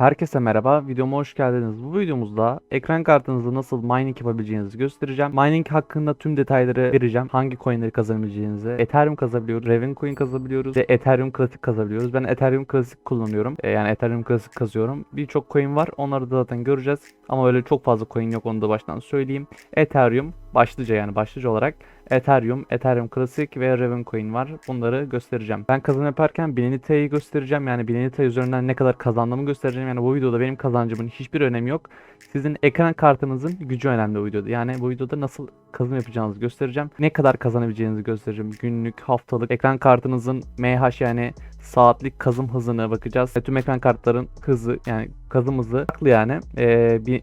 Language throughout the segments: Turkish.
Herkese merhaba, videoma hoş geldiniz. Bu videomuzda ekran kartınızı nasıl mining yapabileceğinizi göstereceğim. Mining hakkında tüm detayları vereceğim. Hangi coinleri kazanabileceğinizi. Ethereum kazabiliyoruz, Raven coin kazabiliyoruz ve Ethereum klasik kazabiliyoruz. Ben Ethereum klasik kullanıyorum. E, yani Ethereum klasik kazıyorum. Birçok coin var. Onları da zaten göreceğiz. Ama öyle çok fazla coin yok onu da baştan söyleyeyim. Ethereum başlıca yani başlıca olarak Ethereum, Ethereum Classic ve Raven Coin var. Bunları göstereceğim. Ben kazanım yaparken Bilinita'yı göstereceğim. Yani Bilinita üzerinden ne kadar kazandığımı göstereceğim. Yani bu videoda benim kazancımın hiçbir önemi yok. Sizin ekran kartınızın gücü önemli bu videoda. Yani bu videoda nasıl kazanım yapacağınızı göstereceğim. Ne kadar kazanabileceğinizi göstereceğim. Günlük, haftalık ekran kartınızın MH yani saatlik kazım hızına bakacağız. E, tüm ekran kartların hızı yani kazım hızı farklı yani. E,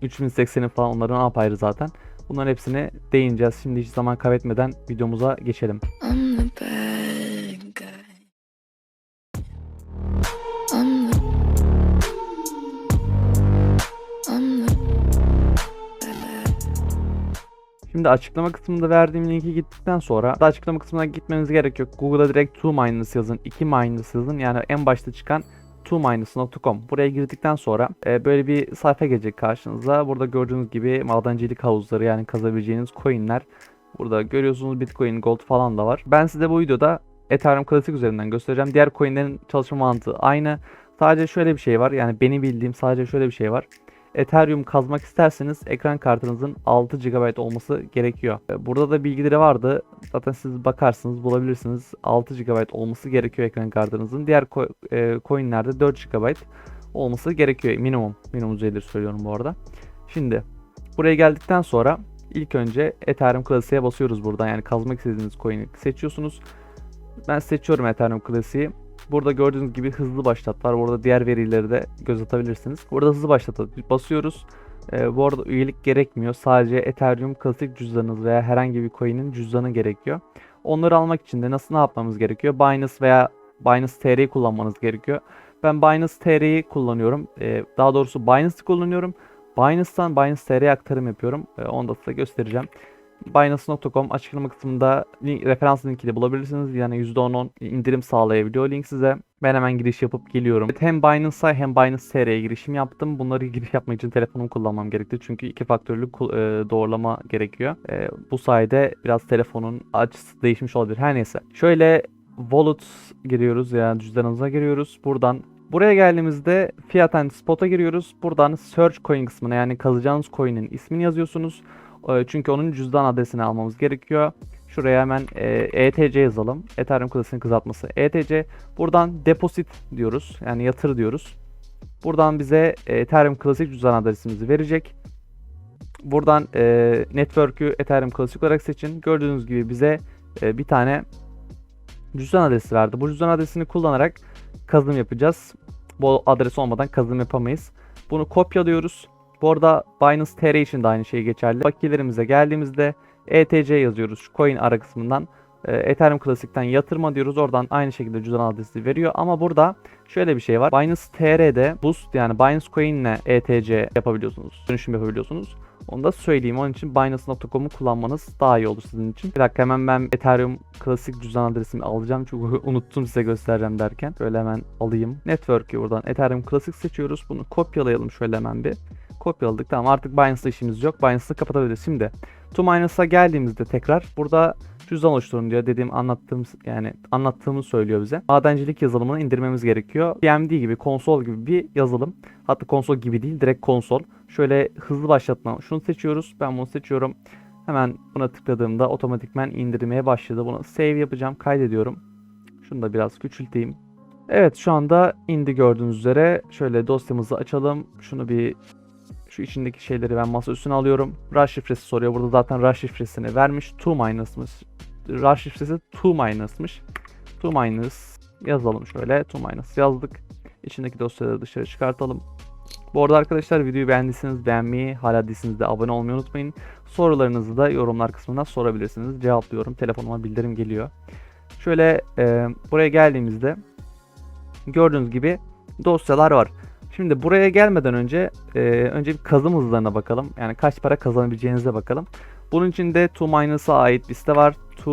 3080'in falan onların apayrı zaten. Bunların hepsine değineceğiz. Şimdi hiç zaman kaybetmeden videomuza geçelim. Şimdi açıklama kısmında verdiğim linki gittikten sonra da açıklama kısmına gitmeniz gerek yok. Google'a direkt 2 minus yazın, 2 minus yazın. Yani en başta çıkan 2minus.com. Buraya girdikten sonra e, böyle bir sayfa gelecek karşınıza. Burada gördüğünüz gibi madencilik havuzları yani kazabileceğiniz coinler. Burada görüyorsunuz Bitcoin, Gold falan da var. Ben size bu videoda Ethereum Classic üzerinden göstereceğim. Diğer coinlerin çalışma mantığı aynı. Sadece şöyle bir şey var. Yani benim bildiğim sadece şöyle bir şey var. Ethereum kazmak isterseniz ekran kartınızın 6 GB olması gerekiyor. E, Burada da bilgileri vardı. Zaten siz bakarsınız bulabilirsiniz. 6 GB olması gerekiyor ekran kartınızın. Diğer e, coinlerde 4 GB olması gerekiyor minimum. Minimum düzeyleri söylüyorum bu arada. Şimdi buraya geldikten sonra ilk önce Ethereum Classic'e basıyoruz buradan. Yani kazmak istediğiniz coin'i seçiyorsunuz. Ben seçiyorum Ethereum Classic'i. Burada gördüğünüz gibi hızlı başlat var. Burada diğer verileri de göz atabilirsiniz. Burada hızlı başlata basıyoruz. Ee, bu arada üyelik gerekmiyor. Sadece Ethereum klasik cüzdanınız veya herhangi bir coin'in cüzdanı gerekiyor. Onları almak için de nasıl ne yapmamız gerekiyor? Binance veya Binance TR'yi kullanmanız gerekiyor. Ben Binance TR'yi kullanıyorum. Ee, daha doğrusu Binance'ı kullanıyorum. Binance'tan Binance TR'ye aktarım yapıyorum. Ee, onu da size göstereceğim. Binance.com açıklama kısmında link, referans linki de bulabilirsiniz. Yani %10 indirim sağlayabiliyor link size. Ben hemen giriş yapıp geliyorum. Evet, Hem Binance'a hem Binance TR'ye girişim yaptım. Bunları giriş yapmak için telefonumu kullanmam gerekti. Çünkü iki faktörlü e, doğrulama gerekiyor. E, bu sayede biraz telefonun açısı değişmiş olabilir. Her neyse. Şöyle wallet giriyoruz yani cüzdanınıza giriyoruz. Buradan Buraya geldiğimizde Fiat and Spot'a giriyoruz. Buradan Search Coin kısmına yani kazacağınız coin'in ismini yazıyorsunuz. E, Çünkü onun cüzdan adresini almamız gerekiyor. Şuraya hemen e, ETC yazalım. Ethereum klasinin kısaltması ETC. Buradan deposit diyoruz. Yani yatır diyoruz. Buradan bize e, Ethereum klasik cüzdan adresimizi verecek. Buradan e, network'ü Ethereum klasik olarak seçin. Gördüğünüz gibi bize e, bir tane cüzdan adresi verdi. Bu cüzdan adresini kullanarak kazım yapacağız. Bu adres olmadan kazım yapamayız. Bunu kopyalıyoruz. Bu arada Binance TR için de aynı şey geçerli. Bakiyelerimize geldiğimizde ETC yazıyoruz şu coin ara kısmından. E, Ethereum Classic'ten yatırma diyoruz. Oradan aynı şekilde cüzdan adresi veriyor. Ama burada şöyle bir şey var. Binance TR'de Boost yani Binance Coin ile ETC yapabiliyorsunuz. Dönüşüm yapabiliyorsunuz. Onu da söyleyeyim. Onun için Binance.com'u kullanmanız daha iyi olur sizin için. Bir dakika hemen ben Ethereum klasik cüzdan adresimi alacağım. Çünkü unuttum size göstereceğim derken. Böyle hemen alayım. Network'ü buradan Ethereum klasik seçiyoruz. Bunu kopyalayalım şöyle hemen bir. Kopyaladık. Tamam artık Binance'da işimiz yok. Binance'ı kapatabiliriz. Şimdi To Binance'a geldiğimizde tekrar burada cüzdan oluşturun diyor. Dediğim anlattığım yani anlattığımı söylüyor bize. Madencilik yazılımını indirmemiz gerekiyor. PMD gibi konsol gibi bir yazılım. Hatta konsol gibi değil direkt konsol. Şöyle hızlı başlatma. Şunu seçiyoruz. Ben bunu seçiyorum. Hemen buna tıkladığımda otomatikmen indirmeye başladı. Bunu save yapacağım. Kaydediyorum. Şunu da biraz küçülteyim. Evet şu anda indi gördüğünüz üzere. Şöyle dosyamızı açalım. Şunu bir şu içindeki şeyleri ben masa üstüne alıyorum. Rush şifresi soruyor. Burada zaten rush şifresini vermiş. 2 minus'mış. Rush şifresi 2 minus'mış. 2 minus yazalım şöyle. 2 minus yazdık. İçindeki dosyaları dışarı çıkartalım. Bu arada arkadaşlar videoyu beğendiyseniz beğenmeyi, hala değilseniz de abone olmayı unutmayın. Sorularınızı da yorumlar kısmına sorabilirsiniz. Cevaplıyorum. Telefonuma bildirim geliyor. Şöyle e, buraya geldiğimizde gördüğünüz gibi dosyalar var. Şimdi buraya gelmeden önce e, önce bir kazım hızlarına bakalım. Yani kaç para kazanabileceğinize bakalım. Bunun için de 2 Minus'a ait bir site var. 2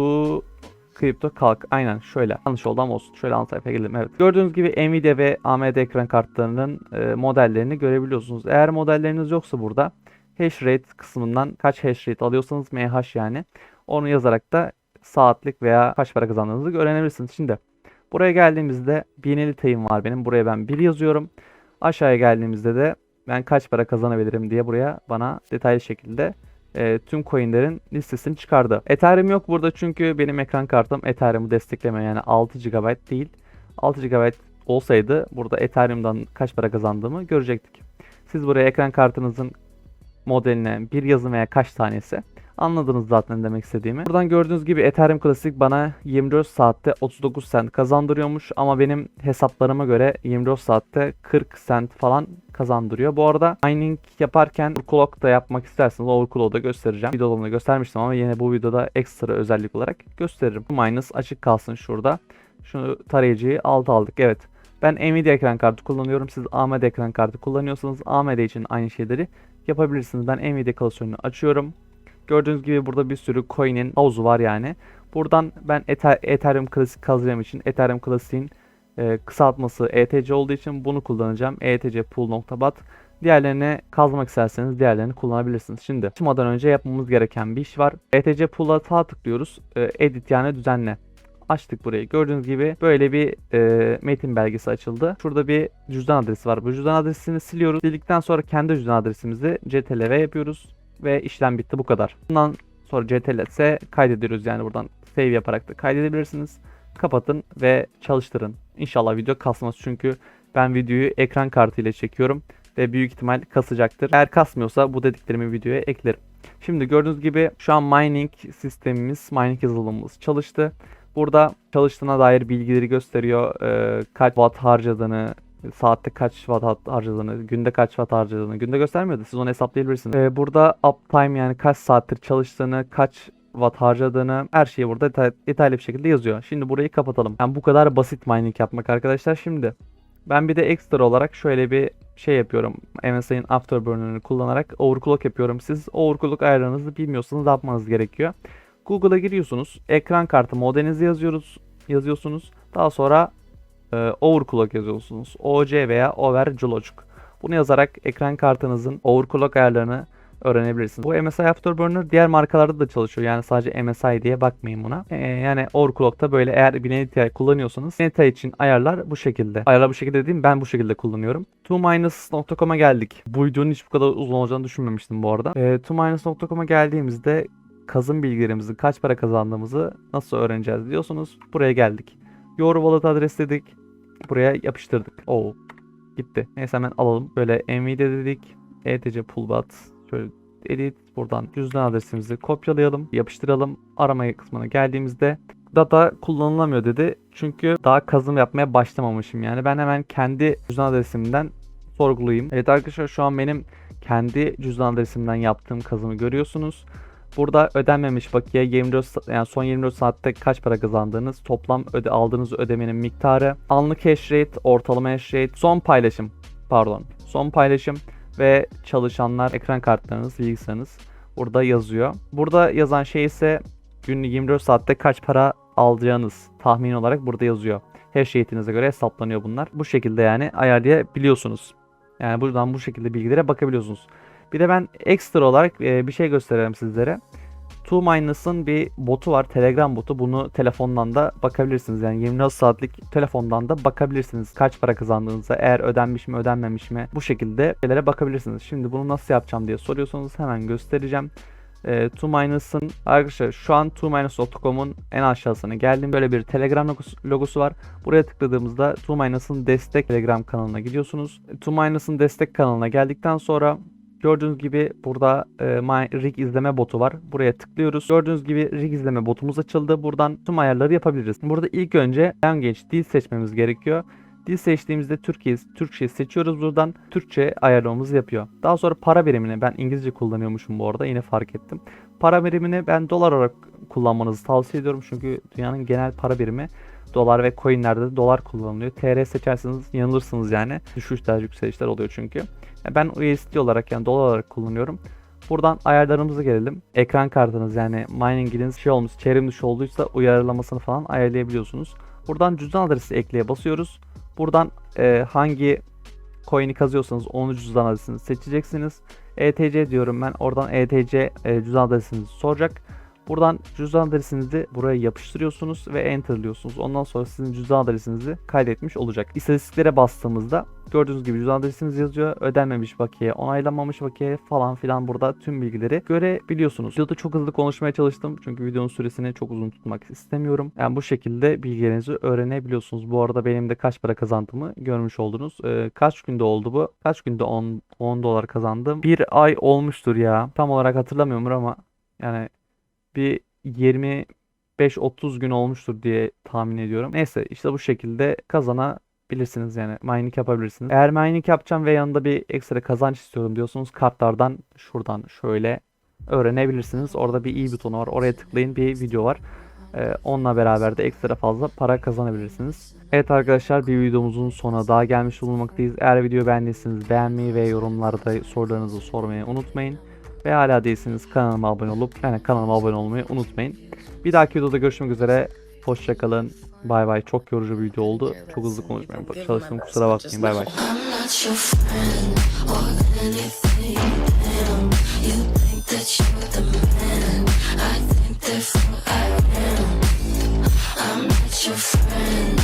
Kripto kalk. Aynen şöyle. Yanlış oldu ama olsun. Şöyle alt sayfaya gelelim. Evet. Gördüğünüz gibi Nvidia ve AMD ekran kartlarının e, modellerini görebiliyorsunuz. Eğer modelleriniz yoksa burada hash rate kısmından kaç hash rate alıyorsanız MH yani onu yazarak da saatlik veya kaç para kazandığınızı öğrenebilirsiniz. Şimdi buraya geldiğimizde bineli teyim var benim. Buraya ben 1 yazıyorum. Aşağıya geldiğimizde de ben kaç para kazanabilirim diye buraya bana detaylı şekilde e, tüm coinlerin listesini çıkardı. Ethereum yok burada çünkü benim ekran kartım Ethereum'u desteklemiyor. Yani 6 GB değil. 6 GB olsaydı burada Ethereum'dan kaç para kazandığımı görecektik. Siz buraya ekran kartınızın modeline bir yazın veya kaç tanesi anladınız zaten demek istediğimi. Buradan gördüğünüz gibi Ethereum Classic bana 24 saatte 39 cent kazandırıyormuş ama benim hesaplarıma göre 24 saatte 40 cent falan kazandırıyor. Bu arada mining yaparken overclock da yapmak isterseniz overclock'u da göstereceğim. Videolarımda göstermiştim ama yine bu videoda ekstra özellik olarak gösteririm. Minus açık kalsın şurada. Şunu tarayıcıyı alt aldık. Evet. Ben Nvidia ekran kartı kullanıyorum. Siz AMD ekran kartı kullanıyorsanız AMD için aynı şeyleri yapabilirsiniz. Ben Nvidia klasörünü açıyorum. Gördüğünüz gibi burada bir sürü coin'in havuzu var yani. Buradan ben Ether- Ethereum Classic kazacağım için Ethereum Classic'in e, kısaltması ETC olduğu için bunu kullanacağım. ETC pool.bat. Diğerlerini kazmak isterseniz diğerlerini kullanabilirsiniz. Şimdi açmadan önce yapmamız gereken bir iş var. ETC pool'a sağ tıklıyoruz. E, edit yani düzenle. Açtık burayı. Gördüğünüz gibi böyle bir e, metin belgesi açıldı. Şurada bir cüzdan adresi var. Bu cüzdan adresini siliyoruz. Sildikten sonra kendi cüzdan adresimizi CTRL yapıyoruz ve işlem bitti bu kadar. Bundan sonra CTRL kaydediyoruz yani buradan save yaparak da kaydedebilirsiniz. Kapatın ve çalıştırın. İnşallah video kasmaz çünkü ben videoyu ekran kartı ile çekiyorum ve büyük ihtimal kasacaktır. Eğer kasmıyorsa bu dediklerimi videoya eklerim. Şimdi gördüğünüz gibi şu an mining sistemimiz, mining yazılımımız çalıştı. Burada çalıştığına dair bilgileri gösteriyor. Ee, kaç watt harcadığını, saatte kaç watt harcadığını, günde kaç watt harcadığını, günde göstermiyordu. Siz onu hesaplayabilirsiniz. Ee, burada uptime yani kaç saattir çalıştığını, kaç watt harcadığını her şeyi burada detay- detaylı bir şekilde yazıyor. Şimdi burayı kapatalım. Yani bu kadar basit mining yapmak arkadaşlar. Şimdi ben bir de ekstra olarak şöyle bir şey yapıyorum. MSI'nin Afterburner'ını kullanarak overclock yapıyorum. Siz overclock ayarlarınızı bilmiyorsanız yapmanız gerekiyor? Google'a giriyorsunuz. Ekran kartı modelinizi yazıyoruz. Yazıyorsunuz. Daha sonra e, overclock yazıyorsunuz. OC veya overclock. Bunu yazarak ekran kartınızın overclock ayarlarını öğrenebilirsiniz. Bu MSI Afterburner diğer markalarda da çalışıyor. Yani sadece MSI diye bakmayın buna. Ee, yani overclock'ta böyle eğer bir NTI kullanıyorsanız NTI için ayarlar bu şekilde. Ayarlar bu şekilde dediğim ben bu şekilde kullanıyorum. 2minus.com'a geldik. Bu videonun hiç bu kadar uzun olacağını düşünmemiştim bu arada. Ee, 2minus.com'a geldiğimizde kazım bilgilerimizi, kaç para kazandığımızı nasıl öğreneceğiz diyorsunuz. Buraya geldik. Your wallet adres dedik. Buraya yapıştırdık. Oo. Gitti. Neyse hemen alalım. Böyle Nvidia dedik. ETC pullbat. Şöyle edit. Buradan cüzdan adresimizi kopyalayalım. Yapıştıralım. Arama kısmına geldiğimizde data kullanılamıyor dedi. Çünkü daha kazım yapmaya başlamamışım. Yani ben hemen kendi cüzdan adresimden sorgulayayım. Evet arkadaşlar şu an benim kendi cüzdan adresimden yaptığım kazımı görüyorsunuz. Burada ödenmemiş bakiye 24 sa- yani son 24 saatte kaç para kazandığınız, toplam öde aldığınız ödemenin miktarı, anlık hash rate, ortalama hash rate, son paylaşım, pardon, son paylaşım ve çalışanlar, ekran kartlarınız, bilgisayarınız burada yazıyor. Burada yazan şey ise günlük 24 saatte kaç para alacağınız tahmin olarak burada yazıyor. Hash rate'inize göre hesaplanıyor bunlar. Bu şekilde yani ayarlayabiliyorsunuz. Yani buradan bu şekilde bilgilere bakabiliyorsunuz. Bir de ben ekstra olarak e, bir şey göstereyim sizlere. Two Minus'ın bir botu var. Telegram botu. Bunu telefondan da bakabilirsiniz. Yani 24 saatlik telefondan da bakabilirsiniz. Kaç para kazandığınıza, eğer ödenmiş mi, ödenmemiş mi bu şekilde şeylere bakabilirsiniz. Şimdi bunu nasıl yapacağım diye soruyorsanız hemen göstereceğim. E, Two Minus'ın arkadaşlar şu an TwoMinus.com'un en aşağısına geldim. Böyle bir Telegram logosu, logosu var. Buraya tıkladığımızda Two Minus'ın destek Telegram kanalına gidiyorsunuz. Two Minus'ın destek kanalına geldikten sonra Gördüğünüz gibi burada e, My Rig izleme botu var. Buraya tıklıyoruz. Gördüğünüz gibi rig izleme botumuz açıldı. Buradan tüm ayarları yapabiliriz. Burada ilk önce Language dil seçmemiz gerekiyor. Dil seçtiğimizde Türkiye, Türkçe seçiyoruz buradan. Türkçe ayarlamamızı yapıyor. Daha sonra para birimini ben İngilizce kullanıyormuşum bu arada yine fark ettim. Para birimini ben dolar olarak kullanmanızı tavsiye ediyorum. Çünkü dünyanın genel para birimi dolar ve coinlerde de dolar kullanılıyor. TR seçerseniz yanılırsınız yani. Düşüşler yükselişler oluyor çünkü. Ben USD olarak yani dolar olarak kullanıyorum. Buradan ayarlarımıza gelelim. Ekran kartınız yani mininginiz şey olmuş çevrim dışı olduysa uyarlamasını falan ayarlayabiliyorsunuz. Buradan cüzdan adresi ekleye basıyoruz. Buradan e, hangi coin'i kazıyorsanız onu cüzdan adresini seçeceksiniz. ETC diyorum ben. Oradan ETC e, cüzdan adresinizi soracak. Buradan cüzdan adresinizi buraya yapıştırıyorsunuz ve enterliyorsunuz. Ondan sonra sizin cüzdan adresinizi kaydetmiş olacak. İstatistiklere bastığımızda gördüğünüz gibi cüzdan adresiniz yazıyor. Ödenmemiş bakiye, onaylanmamış bakiye falan filan burada tüm bilgileri görebiliyorsunuz. Videoda çok hızlı konuşmaya çalıştım. Çünkü videonun süresini çok uzun tutmak istemiyorum. Yani bu şekilde bilgilerinizi öğrenebiliyorsunuz. Bu arada benim de kaç para kazandığımı görmüş oldunuz. Ee, kaç günde oldu bu? Kaç günde 10, 10 dolar kazandım? Bir ay olmuştur ya. Tam olarak hatırlamıyorum ama yani bir 25-30 gün olmuştur diye tahmin ediyorum. Neyse işte bu şekilde kazanabilirsiniz yani mining yapabilirsiniz. Eğer mining yapacağım ve yanında bir ekstra kazanç istiyorum diyorsanız kartlardan şuradan şöyle öğrenebilirsiniz. Orada bir i butonu var. Oraya tıklayın bir video var. Ee, onunla beraber de ekstra fazla para kazanabilirsiniz. Evet arkadaşlar bir videomuzun sonuna daha gelmiş bulunmaktayız. Eğer videoyu beğendiyseniz beğenmeyi ve yorumlarda sorularınızı sormayı unutmayın. Ve hala değilseniz kanalıma abone olup yani kanalıma abone olmayı unutmayın. Bir dahaki videoda görüşmek üzere. Hoşçakalın. Bay bay. Çok yorucu bir video oldu. Çok hızlı konuşmaya çalıştım. Kusura bakmayın. Bay bay. Your friend